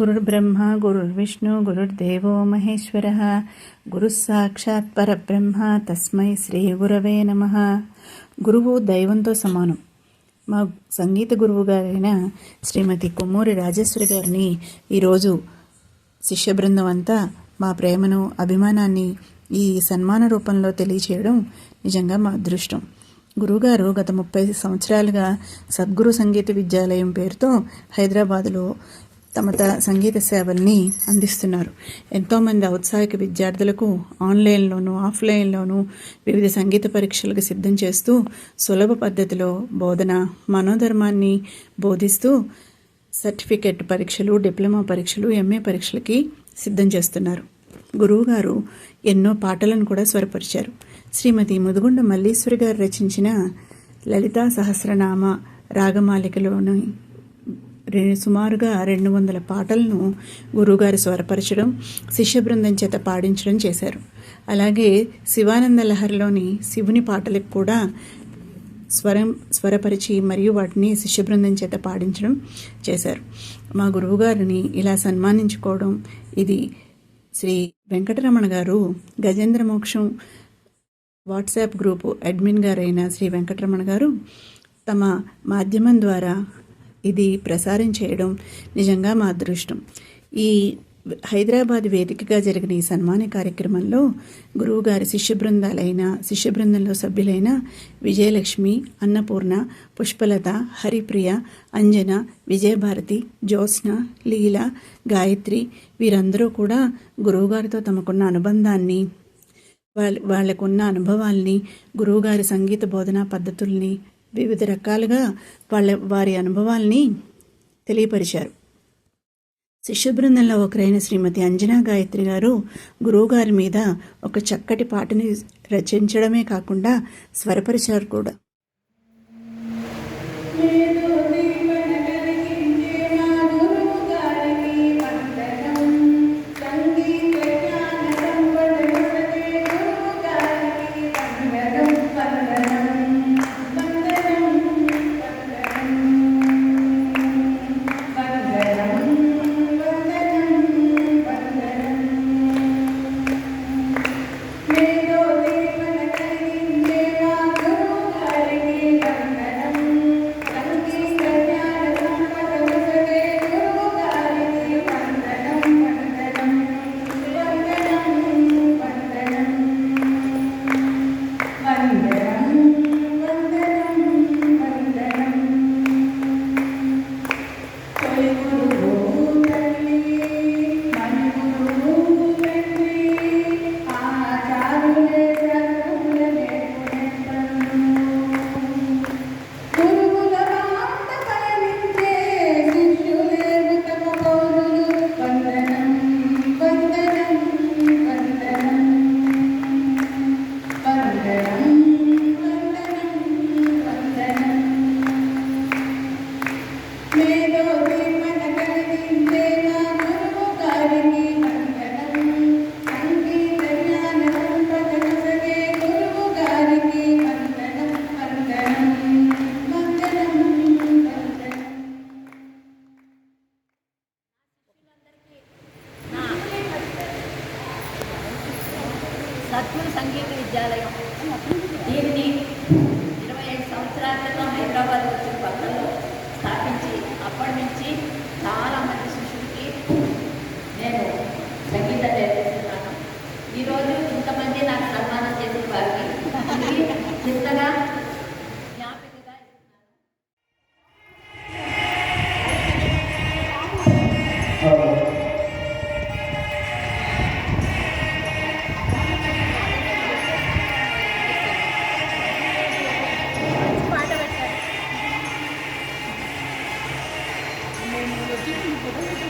గురుర్బ్రహ్మ గురుర్విష్ణు గురుర్దేవో మహేశ్వర గురుస్సాక్షాత్ పరబ్రహ్మ తస్మై శ్రీ గురవే నమ గురువు దైవంతో సమానం మా సంగీత గురువు గారైన శ్రీమతి కొమ్మూరి రాజేశ్వరి గారిని ఈరోజు శిష్య బృందం అంతా మా ప్రేమను అభిమానాన్ని ఈ సన్మాన రూపంలో తెలియచేయడం నిజంగా మా అదృష్టం. గురుగారు గత ముప్పై సంవత్సరాలుగా సద్గురు సంగీత విద్యాలయం పేరుతో హైదరాబాదులో తమ సంగీత సేవల్ని అందిస్తున్నారు. ఎంతోమంది ఔత్సాహిక విద్యార్థులకు ఆన్లైన్లోనూ ఆఫ్లైన్లోనూ వివిధ సంగీత పరీక్షలకు సిద్ధం చేస్తూ సులభ పద్ధతిలో బోధన మనోధర్మాన్ని బోధిస్తూ సర్టిఫికెట్ పరీక్షలు డిప్లొమా పరీక్షలు ఎంఏ పరీక్షలకి సిద్ధం చేస్తున్నారు. గురువుగారు ఎన్నో పాటలను కూడా స్వరపరిచారు. శ్రీమతి ముదుగుండ మల్లీశ్వరి గారు రచించిన లలితా సహస్రనామ రాగమాలికలోని సుమారుగా రెండు వందల పాటలను గురువుగారు స్వరపరచడం శిష్య బృందం చేత పాడించడం చేశారు. అలాగే శివానంద లహరిలోని శివుని పాటలకు కూడా స్వరం స్వరపరిచి మరియు వాటిని శిష్య బృందం చేత పాడించడం చేశారు. మా గురువుగారిని ఇలా సన్మానించుకోవడం ఇది శ్రీ వెంకటరమణ గారు గజేంద్ర మోక్షం వాట్సాప్ గ్రూపు అడ్మిన్ గారైన శ్రీ వెంకటరమణ గారు తమ మాధ్యమం ద్వారా ఇది ప్రసారం చేయడం నిజంగా మా అదృష్టం. ఈ హైదరాబాద్ వేదికగా జరిగిన ఈ సన్మాన కార్యక్రమంలో గురువుగారి శిష్య బృందాలైన శిష్య బృందంలో సభ్యులైన విజయలక్ష్మి అన్నపూర్ణ పుష్పలత హరిప్రియ అంజన విజయభారతి జ్యోత్స్న లీల గాయత్రి వీరందరూ కూడా గురువుగారితో తమకున్న అనుబంధాన్ని వాళ్ళ వాళ్ళకున్న అనుభవాల్ని గురువుగారి సంగీత బోధనా పద్ధతుల్ని వివిధ రకాలుగా వాళ్ళ వారి అనుభవాల్ని తెలియపరిచారు. శిష్య బృందంలో ఒకరైన శ్రీమతి అంజనా గాయత్రి గారు గురువుగారి మీద ఒక చక్కటి పాటని రచించడమే కాకుండా స్వరపరిచారు కూడా. సంగీత విద్యాలయం దీనిని ఇరవై ఐదు సంవత్సరాల క్రితం హైదరాబాద్ వచ్చిన కొత్తలో స్థాపించి అప్పటి నుంచి చాలామంది శిష్యులకి నేను సంగీతం నేర్పిస్తున్నాను ఈరోజు ఇంతమంది నాకు సన్మానం చేసిన వారికి చిన్నగా